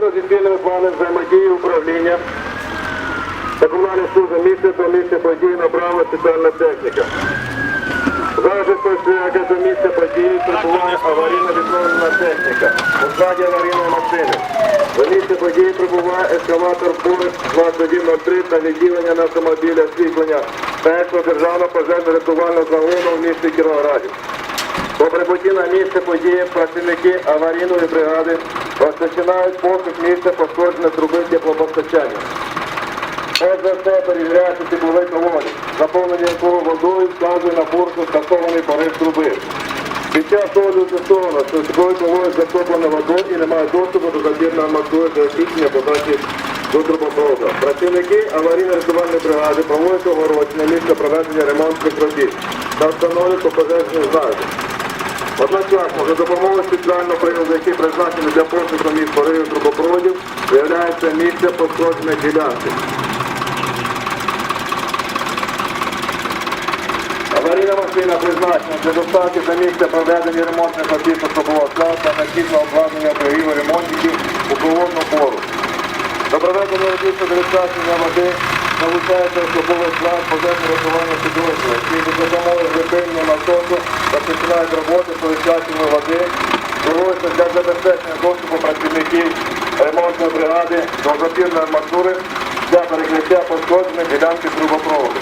Згідно зі спільними планами взаємодії управління та комунальних служб місця та місця події направлена спеціальна техніка. Зараз спостерігає до місця події прибуває аварійно відновлена техніка. Складі аварійної машини. До місця події прибуває ескалатор Форест 2103 та відділення на автомобіля освітлення першого державного пожежно-рятувального загону в місті Кіровограді. По прибутті на місце події працівники аварійної бригади розпочинають пошук місця пошкодженої труби теплопостачання. Перш за все перевіряється тепловий колодязь, заповнення якого водою вказує на форсу скасований порив труби. Під час догляду з'ясовано, що тепловий колодязь затоплено водою і немає доступу до забірної арматури для очищення подачі до трубопроводу. Працівники аварійно-рятувальної бригади проводять огородження місця проведення ремонтних робіт та встановлюють пожежні знаки. Одночасно, за допомогою спеціального приладу, який призначений для пошуку місць поривів трубопроводів, виявляється місце пошкодженої ділянки. Аварійна машина призначена для доставки до місця проведення ремонтних робіт особового складу та необхідного обладнання оберігів ремонтників у холодну пору. До проведення робіт щодо відкачення води залучається особовий склад пожежно-рятувального підрозділу, який за допомогою припинення насосу розпочинають роботи по відкаченню води, проводиться для забезпечення доступу працівників ремонтної бригади до запірної арматури для перекриття пошкоджених ділянки трубопроводу.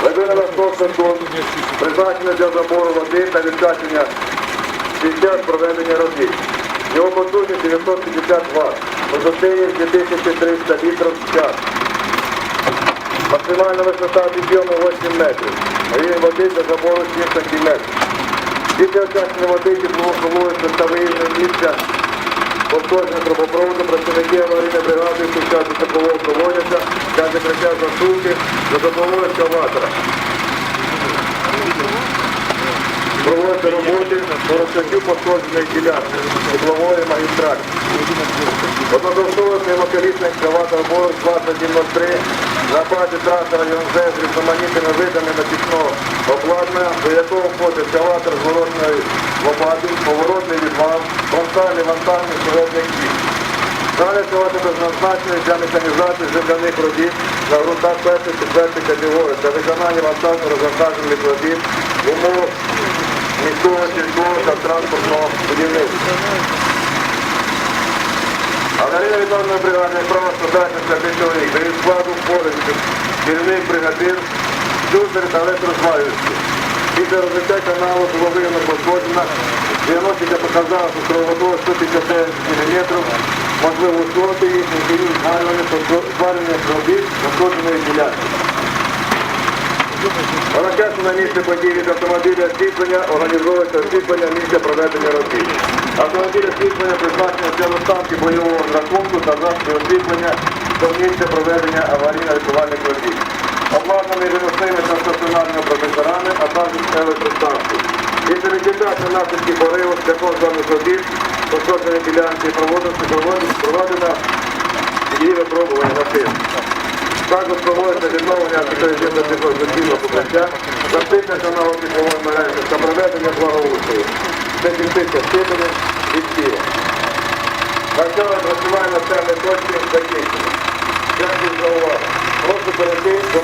Глибина насосу тонн, призначена для забору води та відкачення під проведення робіт. Його потужність 950 Вт, висотині 2300 літрів в час. Максимальна висота підйому 8 метрів. Рівень води для забору 7 сантиметрів. Після очищення води тепловується та виїзне місця пошкодження трубопроводу працівники аварійної бригади включають теплового колодязя для закриття засувки за допомогою екскаватора. Проводити роботи по розкриттю пошкоджених ділянок теплової магістралі. Однодовсовий прямоколісний екскаватор Борг 2103 на базі трактора ЮНЗ з різноманітними видами напічного обладнання, до якого входить екскаватор з воротною лопатою, поворотний відвал, фронтальний вантажний середній кіт. Далі екскаватор призначений для механізації земляних робіт на ґрунтах першої четвертої категорії для виконання вантажно-розвантажених робіт в умовах міського сільського та транспортного будівництва. Аварійна відновлена бригада справа складається з п'яти чоловік. До її складу входить керівник бригадир, слюсар та електрозвалювачі. Після розбиття каналу виявлено пошкоджена. Діагностика показала, що кровоток 159 мм, можливо усунути їх, інтерв'ю зварювання, зварювання робіт пошкодженої ділянки. Одночасно на місці події від автомобіля освітлення організовується освітлення місця проведення робіт. Автомобіль освітлення призначений для доставки бойового рахунку та засобів освітлення до місця проведення аварійно-рятувальних робіт. Обладнаний виносними та стаціонарними прожекторами, а також електростанції. Ліквідації наслідків пориву шляхом даних робіт, пошкоджені ділянки проводиться проведена її випробування на тим. Також проводиться відновлення антикоризаційного покриття, запитання каналу теплової мережі та проведення благоустрою. Це кінциться степені від тіла. На працювання працювання певної точки закінчено. Дякую за увагу. Прошу перейти до